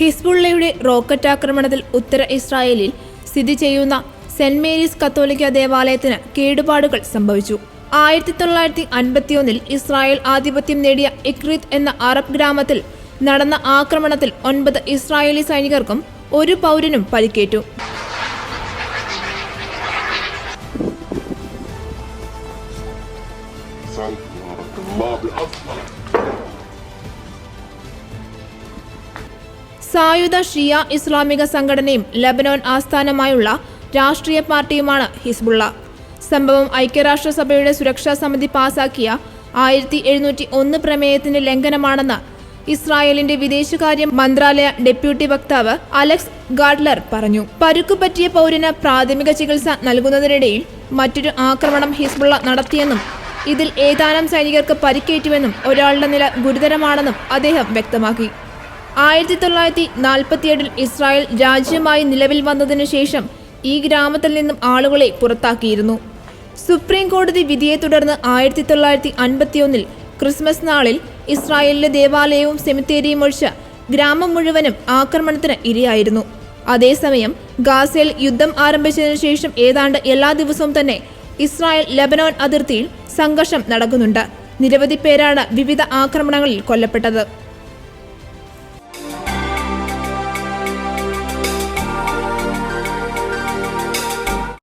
ഹിസ്ബുള്ളയുടെ റോക്കറ്റ് ആക്രമണത്തിൽ ഉത്തര ഇസ്രായേലിൽ സ്ഥിതി ചെയ്യുന്ന സെന്റ് മേരീസ് കത്തോലിക്ക ദേവാലയത്തിന് കേടുപാടുകൾ സംഭവിച്ചു. ആയിരത്തി തൊള്ളായിരത്തി അൻപത്തിയൊന്നിൽ ഇസ്രായേൽ ആധിപത്യം നേടിയ ഇക്രിത് എന്ന അറബ് ഗ്രാമത്തിൽ നടന്ന ആക്രമണത്തിൽ ഒൻപത് ഇസ്രായേലി സൈനികർക്കും ഒരു പൗരനും പരിക്കേറ്റു. സായുധ ഷിയ ഇസ്ലാമിക സംഘടനയും ലബനോൻ ആസ്ഥാനമായുള്ള രാഷ്ട്രീയ പാർട്ടിയുമാണ് ഹിസ്ബുള്ള. സംഭവം ഐക്യരാഷ്ട്രസഭയുടെ സുരക്ഷാ സമിതി പാസാക്കിയ ആയിരത്തി എഴുന്നൂറ്റി ഒന്ന് പ്രമേയത്തിന്റെ ലംഘനമാണെന്ന് ഇസ്രായേലിന്റെ വിദേശകാര്യ മന്ത്രാലയ ഡെപ്യൂട്ടി വക്താവ് അലക്സ് ഗാഡ്ലർ പറഞ്ഞു. പരുക്കു പറ്റിയ പൗരന് പ്രാഥമിക ചികിത്സ നൽകുന്നതിനിടയിൽ മറ്റൊരു ആക്രമണം ഹിസ്ബുള്ള നടത്തിയെന്നും ഇതിൽ ഏതാനും സൈനികർക്ക് പരിക്കേറ്റുവെന്നും ഒരാളുടെ നില ഗുരുതരമാണെന്നും അദ്ദേഹം വ്യക്തമാക്കി. ആയിരത്തി തൊള്ളായിരത്തി നാൽപ്പത്തിയേഴിൽ ഇസ്രായേൽ രാജ്യമായി നിലവിൽ വന്നതിനു ശേഷം ഈ ഗ്രാമത്തിൽ നിന്നും ആളുകളെ പുറത്താക്കിയിരുന്നു. സുപ്രീം കോടതി വിധിയെ തുടർന്ന് ആയിരത്തി തൊള്ളായിരത്തി അൻപത്തിയൊന്നിൽ ക്രിസ്മസ് നാളിൽ ഇസ്രായേലിലെ ദേവാലയവും സെമിത്തേരിയും ഒഴിച്ച് ഗ്രാമം മുഴുവനും ആക്രമണത്തിന് ഇരയായിരുന്നു. അതേസമയം ഗാസയിൽ യുദ്ധം ആരംഭിച്ചതിനു ശേഷം ഏതാണ്ട് എല്ലാ ദിവസവും തന്നെ ഇസ്രായേൽ ലബനോൻ അതിർത്തിയിൽ സംഘർഷം നടക്കുന്നുണ്ട്. നിരവധി പേരാണ് വിവിധ ആക്രമണങ്ങളിൽ കൊല്ലപ്പെട്ടത്.